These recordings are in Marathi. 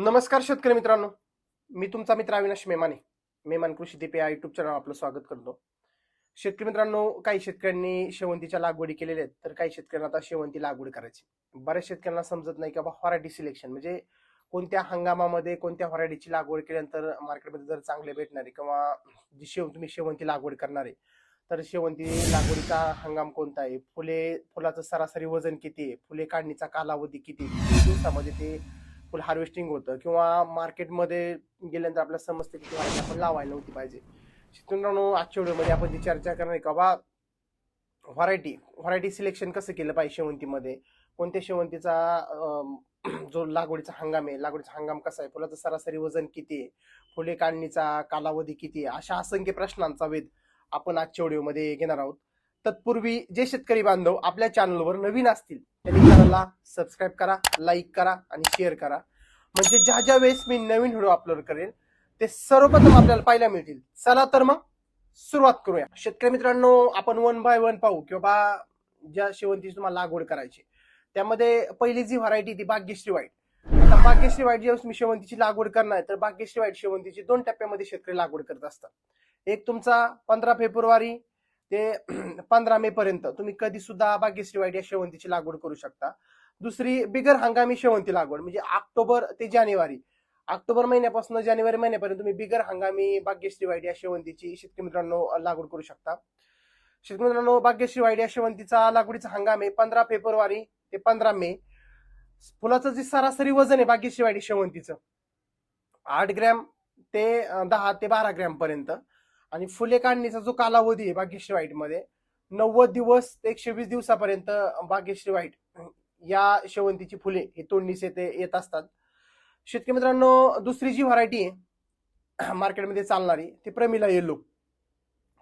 नमस्कार शेतकरी मित्रांनो. मी तुमचा मित्र अविनाश मेमाने. मेमान कृषी दीपे या युट्यूब चॅनल आपलं स्वागत करतो. शेतकरी मित्रांनो काही शेतकऱ्यांनी शेवंतीच्या लागवडी केलेल्या आहेत तर काही शेतकऱ्यांना आता शेवंती लागवड करायची बऱ्याच शेतकऱ्यांना समजत नाही की बाबा व्हरायटी सिलेक्शन म्हणजे कोणत्या हंगामामध्ये कोणत्या व्हरायटीची लागवड केल्यानंतर मार्केटमध्ये जर चांगले भेटणार आहे किंवा जी शेव तुम्ही शेवंती लागवड करणार आहे तर शेवंती लागवडीचा हंगाम कोणता आहे? फुले फुलाचं सरासरी वजन किती आहे? फुले काढणीचा कालावधी किती दिवसामध्ये ते फुल हार्वेस्टिंग होतं किंवा मार्केटमध्ये गेल्यानंतर आपल्याला समजतं की व्हायला आपण लावायला नव्हती पाहिजे. मित्रांनो आजच्या व्हिडिओमध्ये आपण जी चर्चा करणार आहे का बा व्हरायटी व्हरायटी सिलेक्शन कसं केलं पाहिजे शेवंतीमध्ये? कोणत्या शेवंतीचा जो लागवडीचा हंगाम आहे लागवडीचा हंगाम कसा आहे? फुलाचं सरासरी वजन किती आहे? फुले काढणीचा कालावधी किती आहे? अशा असंख्य प्रश्नांचा वेध आपण आजच्या व्हिडिओमध्ये घेणार आहोत. तत्पूर्वी जे शेतकरी बांधव आपल्या चॅनलवर नवीन असतील चॅनलला सबस्क्राईब करा लाईक करा आणि शेअर करा. म्हणजे ज्या ज्या वेळेस मी नवीन व्हिडिओ अपलोड करेन ते सर्वप्रथम आपल्याला पाहायला मिळतील. चला तर मग सुरुवात करूया. शेतकरी मित्रांनो आपण वन बाय वन पाहू किंवा ज्या शेवंतीची तुम्हाला लागवड करायची. त्यामध्ये पहिली जी व्हरायटी ती भाग्यश्री वाईट आता भाग्यश्री वाईट ज्यावेळेस मी शेवंतीची लागवड करणार आहे, तर भाग्यश्री वाईट शेवंतीची दोन टप्प्यामध्ये शेतकरी लागवड करत असतात. एक तुमचा पंधरा फेब्रुवारी ते पंधरा मे पर्यंत तुम्ही कधी सुद्धा भाग्यश्री वाईट या शेवंतीची लागवड करू शकता. दुसरी बिगर हंगामी शेवंती लागवड म्हणजे ऑक्टोबर ते जानेवारी. ऑक्टोबर महिन्यापासून जानेवारी महिन्यापर्यंत तुम्ही बिगर हंगामी भाग्यश्री वाईट या शेवंतीची शेतकरी मित्रांनो लागवड करू शकता. शेतकरी मित्रांनो भाग्यश्री वाईट या शेवंतीचा लागवडीचा हंगाम आहे पंधरा फेब्रुवारी ते पंधरा मे. फुलाचं जे सरासरी वजन आहे भाग्यश्री वाईट शेवंतीचं आठ ग्रॅम ते दहा ते बारा ग्रॅम पर्यंत. आणि फुले काढणीचा जो कालावधी आहे भाग्यश्री वाईटमध्ये नव्वद दिवस ते एकशे वीस दिवसापर्यंत भाग्यश्री वाईट या शेवंतीची फुले ही तोडणीस येते येत असतात. शेतकरी मित्रांनो दुसरी जी व्हरायटी आहे मार्केटमध्ये चालणारी ती प्रमिला येलो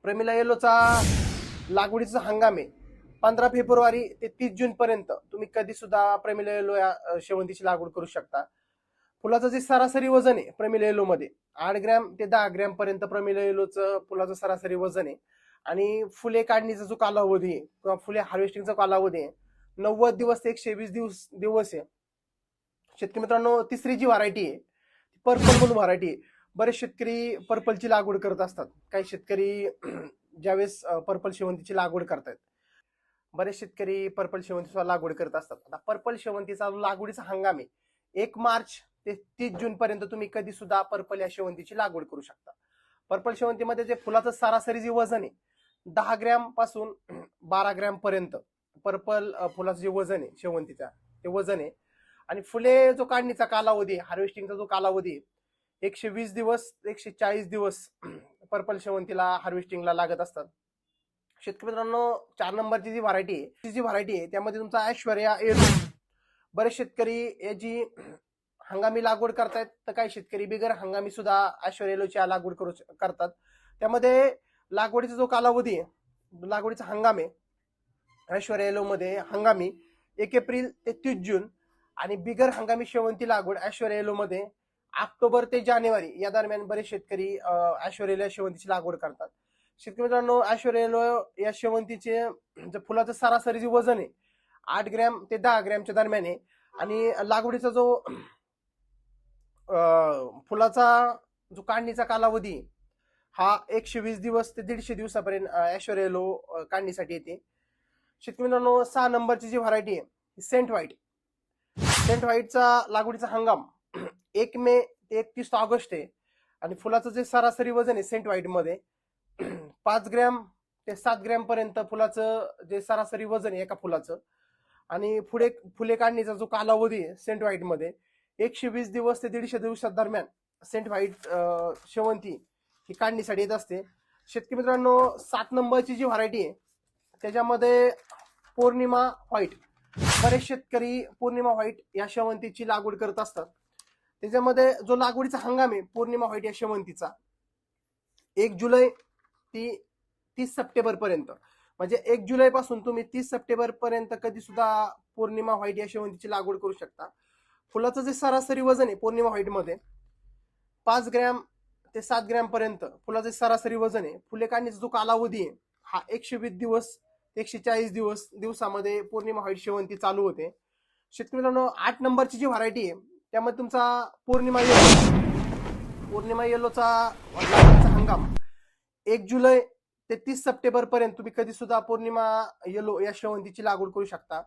प्रमिला येलोचा लागवडीचा हंगाम आहे. पंधरा फेब्रुवारी ते तीस जून पर्यंत तुम्ही कधी सुद्धा प्रमिला येलो या शेवंतीची लागवड करू शकता. फुलाचं जे सरासरी वजन आहे प्रमिल येलोमध्ये आठ ग्रॅम ते दहा ग्रॅम पर्यंत प्रमिल येलोचं फुलाचं सरासरी वजन आहे. आणि फुले काढणीचा जो कालावधी आहे किंवा फुले हार्वेस्टिंगचा कालावधी आहे नव्वद दिवस ते एकशे वीस दिवस दिवस आहे. शेतकरी मित्रांनो तिसरी जी व्हरायटी आहे पर्पल म्हणून व्हरायटी आहे. बरेच शेतकरी पर्पलची लागवड करत असतात. काही शेतकरी ज्यावेळेस पर्पल शेवंतीची लागवड करतात बरेच शेतकरी पर्पल शेवंतीचा लागवड करत असतात. आता पर्पल शेवंतीचा लागवडीचा हंगाम आहे. एक मार्च ते तीस जून पर्यंत तुम्ही कधी सुद्धा पर्पल या शेवंतीची लागवड करू शकता. पर्पल शेवंतीमध्ये जे फुलाचं सरासरी जे वजन आहे दहा ग्रॅमपासून बारा ग्रॅम पर्यंत पर्पल फुलाचं जे वजन आहे शेवंतीचा ते वजन आहे. आणि फुले जो काढणीचा कालावधी आहे हार्वेस्टिंगचा जो कालावधी एकशे वीस दिवस एकशे चाळीस दिवस पर्पल शेवंतीला हार्वेस्टिंगला लागत असतात. शेतकरी मित्रांनो चार नंबरची जी व्हरायटी आहे ती जी व्हरायटी आहे त्यामध्ये तुमचा ऐश्वर्या एरो बरेच शेतकरी याची हंगामी लागवड करतायत तर काही शेतकरी बिगर हंगामी सुद्धा ऐश्वर्या लागवड करू करतात. त्यामध्ये लागवडीचा जो कालावधी आहे लागवडीचा हंगाम आहे ऐश्वर्या मध्ये हंगामी एक एप्रिल ते तीस जून आणि बिगर हंगामी शेवंती लागवड ऐश्वर्या मध्ये ऑक्टोबर ते जानेवारी या दरम्यान बरेच शेतकरी अं, ऐश्वर्या या शेवंतीची लागवड करतात. शेतकरी मित्रांनो ऐश्वर्या एलो या शेवंतीचे जे फुलाचं सरासरी जे वजन आहे आठ ग्रॅम ते दहा ग्रॅमच्या दरम्यान आहे आणि लागवडीचा जो फुलाचा जो काढणीचा कालावधी हा एकशे वीस दिवस ते दीडशे दिवसापर्यंत अं, ऐश्वर्या काढणीसाठी येते. शेतकरी मित्रांनो सहा नंबरची जी व्हरायटी आहे ही सेंट व्हाईट सेंट व्हाईटचा लागवडीचा हंगाम एक मे ते एकतीस ऑगस्ट आहे. आणि फुलाचं जे सरासरी वजन आहे सेंट व्हाईटमध्ये पाच ग्रॅम ते सात ग्रॅमपर्यंत फुलाचं जे सरासरी वजन आहे एका फुलाचं. आणि पुढे फुले काढणीचा जो कालावधी आहे सेंट व्हाईटमध्ये एकशे वीस दिवस ते दीडशे दिवसात दरम्यान सेंट व्हाईट शेवंती ही काढणीसाठी येत असते. शेतकरी मित्रांनो सात नंबरची जी व्हरायटी आहे त्याच्यामध्ये पौर्णिमा व्हाईट. बरेच शेतकरी पौर्णिमा व्हाईट या शेवंतीची लागवड करत असतात. त्याच्यामध्ये जो लागवडीचा हंगाम आहे पौर्णिमा व्हाईट या शेवंतीचा एक जुलै ती तीस सप्टेंबर पर्यंत म्हणजे एक जुलै पासून तुम्ही तीस सप्टेंबर पर्यंत कधी सुद्धा पौर्णिमा व्हाईट या शेवंतीची लागवड करू शकता. फुलाचं जे सरासरी वजन आहे पौर्णिमा व्हाईटमध्ये पाच ग्रॅम ते सात ग्रॅम पर्यंत फुलाचे सरासरी वजन आहे फुले काढण्याचा जो कालावधी आहे हा एकशे वीस दिवस एकशे चाळीस दिवस दिवसामध्ये पौर्णिमा व्हाईट शेवंती चालू होते. शेतकरी मित्रांनो आठ नंबरची जी व्हरायटी आहे त्यामध्ये तुमचा पौर्णिमा येलो पौर्णिमा येलोचा हंगाम. एक जुलै ते तीस सप्टेंबर पर्यंत तुम्ही कधी सुद्धा पौर्णिमा येलो या शेवंतीची लागवड करू शकता.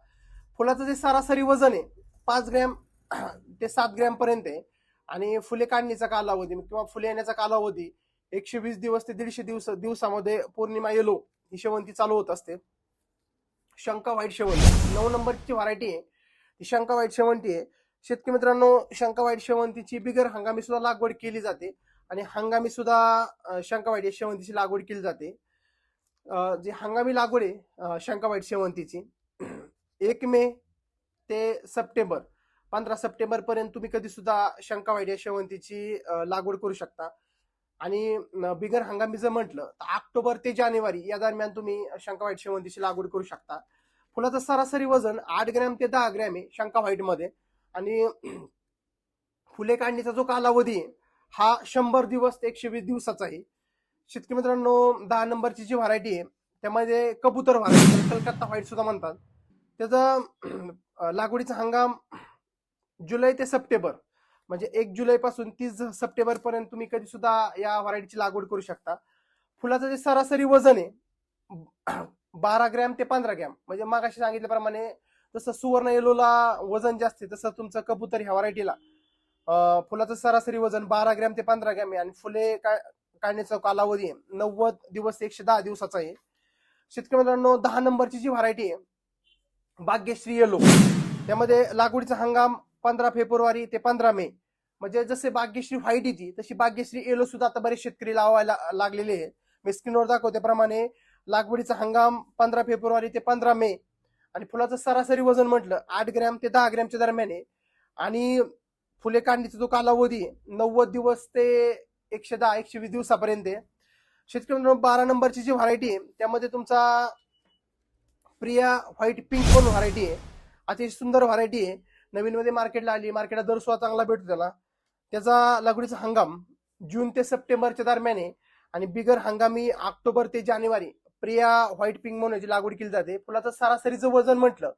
फुलाचं जे सरासरी वजन आहे पाच ग्रॅम ते सात ग्रॅमपर्यंत आहे. आणि फुले काढणीचा कालावधी किंवा फुले येण्याचा कालावधी एकशे वीस दिवस ते दीडशे दिवस दिवसामध्ये पौर्णिमा येलो ही शेवंती चालू होत असते. शंका वाईट शेवंती. नऊ नंबरची व्हरायटी आहे. ती शंका वाईट शेवंती आहे. शेतकरी मित्रांनो शंका वाईट शेवंतीची बिगर हंगामी सुद्धा लागवड केली जाते. आणि हंगामी सुद्धा शंका वाईट शेवंतीची लागवड केली जाते. जी हंगामी लागवड आहे शंका वाईट शेवंतीची एक मे ते सप्टेंबर. पंधरा सप्टेंबर पर्यंत तुम्ही कधी सुद्धा शंका व्हाईट या शेवंतीची लागवड करू शकता. आणि बिगर हंगामी जर म्हटलं तर ऑक्टोबर ते जानेवारी या दरम्यान तुम्ही शंका व्हाईट शेवंतीची लागवड करू शकता. फुलाचं सरासरी वजन आठ ग्रॅम ते दहा ग्रॅम आहे शंका व्हाईटमध्ये आणि फुले काढणीचा जो कालावधी आहे हा शंभर दिवस ते एकशे वीस दिवसाचा आहे. शेतकरी मित्रांनो दहा नंबरची जी व्हरायटी आहे त्यामध्ये कबूतर व्हरायटी कलकत्ता व्हाईट सुद्धा म्हणतात. त्याचा लागवडीचा हंगाम जुलै ते सप्टेंबर. म्हणजे एक जुलै पासून तीस सप्टेंबर पर्यंत तुम्ही कधी सुद्धा या व्हरायटीची लागवड करू शकता. फुलाचं जे सरासरी वजन आहे बारा ग्रॅम ते पंधरा ग्रॅम. म्हणजे मागाशी सांगितल्याप्रमाणे जसं सुवर्ण येलोला वजन जास्त आहे तसं तुमचं कबूतर ह्या व्हरायटीला फुलाचं सरासरी वजन बारा ग्रॅम ते पंधरा ग्रॅम आहे आणि फुले का काढण्याचा कालावधी आहे नव्वद दिवस ते एकशे दहा दिवसाचा आहे. शेतकरी मित्रांनो दहा नंबरची जी व्हरायटी आहे भाग्यश्री येलो. त्यामध्ये लागवडीचा हंगाम पंधरा फेब्रुवारी ते पंधरा मे. म्हणजे जसे भाग्यश्री व्हाईट येते तशी भाग्यश्री येलो सुद्धा आता बरेच शेतकरी लावायला लागलेले आहे मी स्क्रीनवर दाखवतेप्रमाणे लागवडीचा हंगाम पंधरा फेब्रुवारी ते पंधरा मे. आणि फुलाचं सरासरी वजन म्हटलं आठ ग्रॅम ते दहा ग्रॅमच्या दरम्यान आहे. आणि फुले काढणीचा जो कालावधी नव्वद दिवस ते एकशे दहा एकशे वीस दिवसापर्यंत आहे. शेतकरी बारा नंबरची जी व्हरायटी आहे त्यामध्ये तुमचा प्रिया व्हाईट पिंक पण व्हरायटी आहे. अतिशय सुंदर व्हरायटी आहे. नवीन मध्ये मार्केटला आली मार्केटला दर सुद्धा चांगला भेटतो त्याला. त्याचा लागवडीचा हंगाम जून ते सप्टेंबरच्या दरम्यान आहे. आणि बिगर हंगामी ऑक्टोबर ते जानेवारी प्रिया व्हाईट पिंक म्हणून याची लागवड केली जाते. फुलाचं सरासरीचं वजन म्हटलं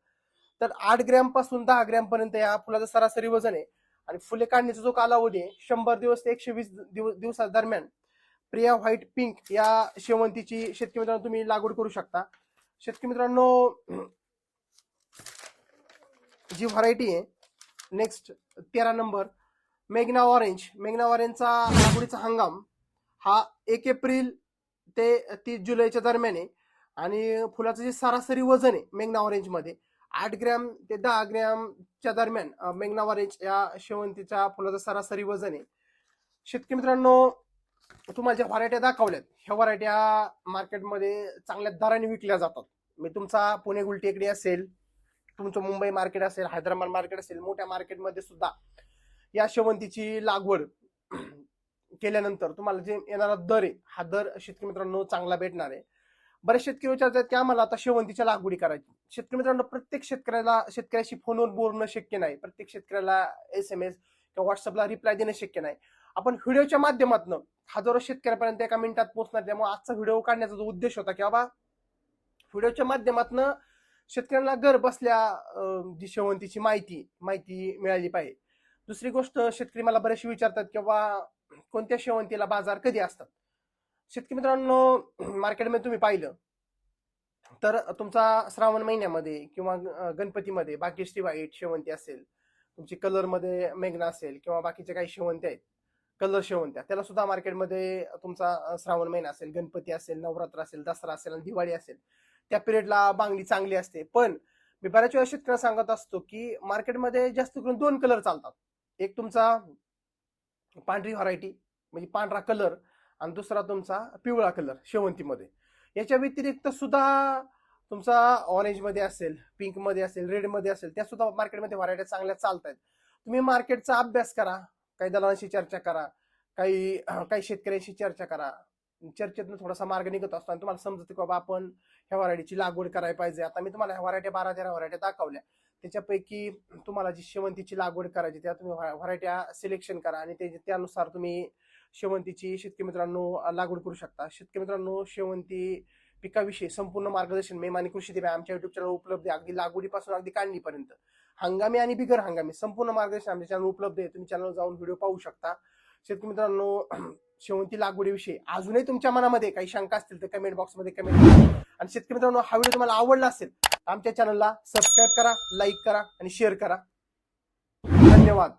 तर आठ ग्रॅमपासून दहा ग्रॅम पर्यंत या फुलाचं सरासरी वजन आहे. आणि फुले काढण्याचा जो कालावधी आहे शंभर दिवस ते एकशे वीस दिवसा दरम्यान. प्रिया व्हाईट पिंक या शेवंतीची शेतकरी मित्रांनो तुम्ही लागवड करू शकता. शेतकरी मित्रांनो जी व्हरायटी आहे. नेक्स्ट तेरा नंबर मेघना ऑरेंज मेघना ऑरेंजचा लागवडीचा हंगाम हा एक एप्रिल ते तीस जुलैच्या दरम्यान आहे. आणि फुलाचं जे सरासरी वजन आहे मेघना ऑरेंजमध्ये आठ ग्रॅम ते दहा ग्रॅमच्या दरम्यान मेघना ऑरेंज या शेवंतीच्या फुलाचं सरासरी वजन आहे. शेतकरी मित्रांनो तुम्हाला ज्या व्हरायट्या दाखवल्यात ह्या व्हरायट्या मार्केटमध्ये चांगल्या दराने विकल्या जातात. मी तुमचा पुणे गुलटेकडी असेल तुमचं मुंबई मार्केट असेल हैदराबाद मार्केट असेल मोठ्या मार्केटमध्ये सुद्धा या शेवंतीची लागवड केल्यानंतर तुम्हाला जे येणारा दर आहे हा दर शेतकरी मित्रांनो चांगला भेटणार आहे. बरेच शेतकरी विचारतात की आम्हाला आता शेवंतीच्या लागवडी करायची. शेतकरी मित्रांनो प्रत्येक शेतकऱ्याला शेतकऱ्याशी फोनवर बोलणं शक्य नाही. प्रत्येक शेतकऱ्याला एस एम एस किंवा व्हॉट्सअपला रिप्लाय देणं शक्य नाही. आपण व्हिडिओच्या माध्यमातून हजारो शेतकऱ्यापर्यंत एका मिनिटात पोहोचणार. त्यामुळे आजचा व्हिडिओ काढण्याचा जो उद्देश होता की बाबा व्हिडिओच्या माध्यमातून शेतकऱ्यांना घर बसल्या दिशेवंतीची जी शेवंतीची माहिती माहिती मिळाली पाहिजे. दुसरी गोष्ट शेतकरी मला बरेचसे विचारतात किंवा कोणत्या शेवंतीला बाजार कधी असतात? शेतकरी मित्रांनो मार्केटमध्ये तुम्ही पाहिलं तर तुमचा श्रावण महिन्यामध्ये किंवा गणपतीमध्ये बाकीश्री व्हाईट शेवंती असेल तुमची कलरमध्ये मेघना असेल किंवा बाकीच्या काही शेवंती आहेत कलर शेवंत्या त्याला सुद्धा मार्केटमध्ये तुमचा श्रावण महिना असेल गणपती असेल नवरात्र असेल दसरा असेल आणि दिवाळी असेल त्या पिरियडला बांगडी चांगली असते. पण मी बऱ्याच वेळा शेतकऱ्यांना सांगत असतो की मार्केटमध्ये जास्त करून दोन कलर चालतात. एक तुमचा पांढरी व्हरायटी म्हणजे पांढरा कलर आणि दुसरा तुमचा पिवळा कलर शेवंतीमध्ये. याच्या व्यतिरिक्त सुद्धा तुमचा ऑरेंजमध्ये असेल पिंकमध्ये असेल रेडमध्ये असेल त्या सुद्धा मार्केटमध्ये व्हरायटी चांगल्या चालत आहेत तुम्ही मार्केटचा अभ्यास करा काही दलालांशी चर्चा करा काही काही शेतकऱ्यांशी चर्चा करा चर्चेतून थोडासा मार्ग निघत असतो आणि तुम्हाला समजतं की बाबा आपण ह्या व्हरायटीची लागवड करायला पाहिजे. आता मी तुम्हाला ह्या व्हरायट्या बारा तेरा व्हरायट्या दाखवल्या. त्याच्यापैकी तुम्हाला जी शेवंतीची लागवड करायची त्या तुम्ही व्हरायट्या सिलेक्शन करा आणि ते त्यानुसार तुम्ही शेवंतीची शेतकरी मित्रांनो लागवड करू शकता. शेतकरी मित्रांनो शेवंती पिकाविषयी संपूर्ण मार्गदर्शन मेमानी कृषी दिव्या आमच्या युट्यूब चॅनल उपलब्ध आहे. अगदी लागवडीपासून अगदी काढणीपर्यंत. हंगामी आणि बिगर हंगामी संपूर्ण मार्गदर्शन आमच्या चॅनल उपलब्ध आहे. तुम्ही चॅनल जाऊन व्हिडिओ पाहू शकता. शेतकरी मित्रांनो शेवंती लागवडीविषयी अजूनही तुमच्या मनामध्ये काही शंका असतील तर कमेंट बॉक्समध्ये कमेंट करा. आणि शेतकरी मित्रांनो हा व्हिडिओ तुम्हाला आवडला असेल तर आमच्या चॅनलला सबस्क्राईब करा लाईक करा आणि शेअर करा. धन्यवाद.